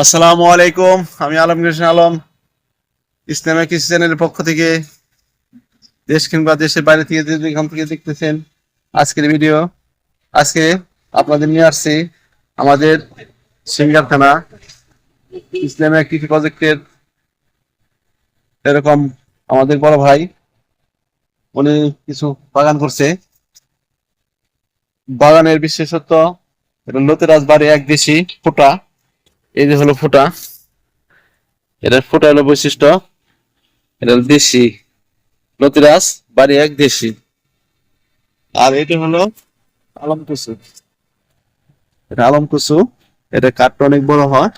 আসসালামু আলাইকুম, আমি আলম কৃষ্ণ আলম ইসলামিক চ্যানেলের পক্ষ থেকে দেশ কিংবা দেশের বাইরে থেকে যে যেখান থেকে দেখতেছেন, আজকের ভিডিও, আজকে আপনাদের নিয়ে আসছি আমাদের সিঙ্গার থানা ইসলামিক কৃষি প্রজেক্টের এরকম আমাদের বড় ভাই, উনি কিছু বাগান করছে। বাগানের বিশেষত্ব লতিরাজ বাড়ি এক দেশি ফোটা এই যে হলো ফোটা। এটার ফোটা হলো বৈশিষ্ট্য। এটা হলো দেশি। লতিরাজ বাড়ি এক দেশি। আর এটা হলো আলম কুসু এটা আলম কুসু এটা কাঠটা অনেক বড় হয়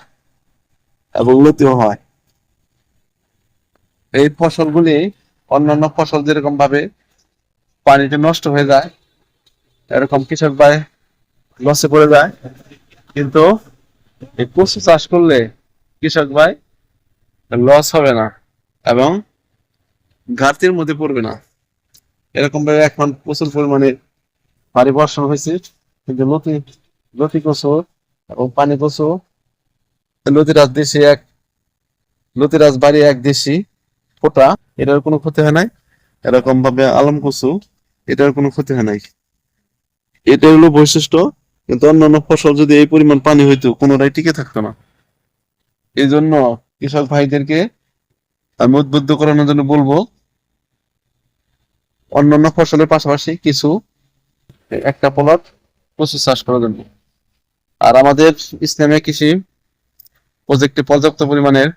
এবং লতিও হয়। এই ফসলগুলি অন্যান্য ফসল যেরকম ভাবে পানিতে নষ্ট হয়ে যায়, এরকম কৃষক ভাই লসে পড়ে যায়, কিন্তু এই কচু চাষ করলে কৃষক ভাই লস হবে না এবং ঘাটতির মধ্যে পড়বে না। এরকম ভাবে এখন প্রচুর পরিমাণে পানি বর্ষণ হয়েছে। কিন্তু লতি লতি কচু এবং পানি কচু, লতিরাজ দেশি এক, লতিরাজ বাড়ি এক দেশি ফোটা এটার কোনো ক্ষতি হয় নাই। এরকম ভাবে আলম কচু, এটার কোনো ক্ষতি হয় নাই। এটা হলো বৈশিষ্ট্য। কিন্তু অন্যান্য ফসল যদি এই পরিমাণ পানি হইতো কোনোটাই টিকে থাকতো না। এই জন্য কৃষক ভাইদেরকে আমি উদ্বুদ্ধ করানোর জন্য বলব, অন্যান্য ফসলের পাশাপাশি কিছু একটা প্লট প্রচুর চাষ করার জন্য। আর আমাদের ইসলামিক কৃষি প্রজেক্টে পর্যাপ্ত পরিমাণের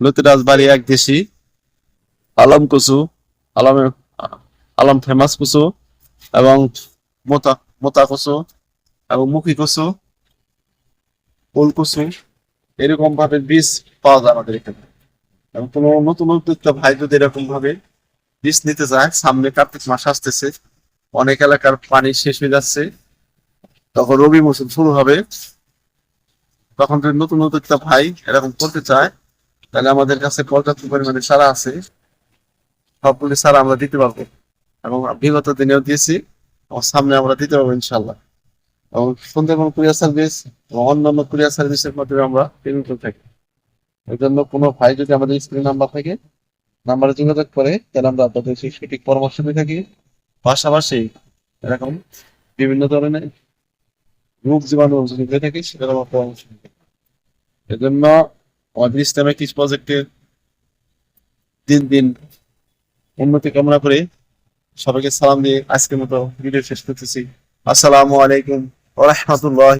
লতিরাজ বাড়ি এক দেশি আলম কচু আলমের আলম ফেমাস কচু এবং মোতা মোতা কচু এবং মুখী কচু ফুল কচু, এরকম ভাবে বীজ পাওয়া যায় আমাদের এখানে। এবং কোনো নতুন উদ্যোক্তা ভাই যদি এরকম ভাবে বীজ নিতে যায়, সামনে কার্তিক মাস আসতেছে, অনেক এলাকার পানি শেষ হয়ে যাচ্ছে, তখন রবি মৌসুম শুরু হবে। তখন যদি নতুন উদ্যোক্তা ভাই এরকম করতে চায়, তাহলে আমাদের কাছে পর্যাপ্ত পরিমাণে সারা আছে। সবগুলি সারা আমরা দিতে পারব। এবং বিগত দিনেও দিয়েছি সামনে আমরা দিতে পারব ইনশাল্লাহ এবং সুন্দরবন কুরিয়ার সার্ভিস এবং অন্যান্য কুরিয়ার সার্ভিসের মাধ্যমে আমরা পেমেন্ট করে থাকি। এই জন্য কোনো ভাই যদি আমাদের স্ক্রিন নাম্বার থাকে নাম্বারে যোগাযোগ করে, তাহলে আমরা আপনাদের সেই সঠিক পরামর্শ দিয়ে থাকি। পাশাপাশি এরকম বিভিন্ন ধরনের রোগ জীবাণু যদি হয়ে থাকে সেটার আমরা পরামর্শ দিই। এজন্য আমাদের ইসলামিক কৃষি প্রজেক্টের দিন দিন উন্নতি কামনা করে সবাইকে সালাম দিয়ে আজকের মতো ভিডিও শেষ করতেছি। আসসালামু আলাইকুম। ওয়া রাহমাতুল্লাহ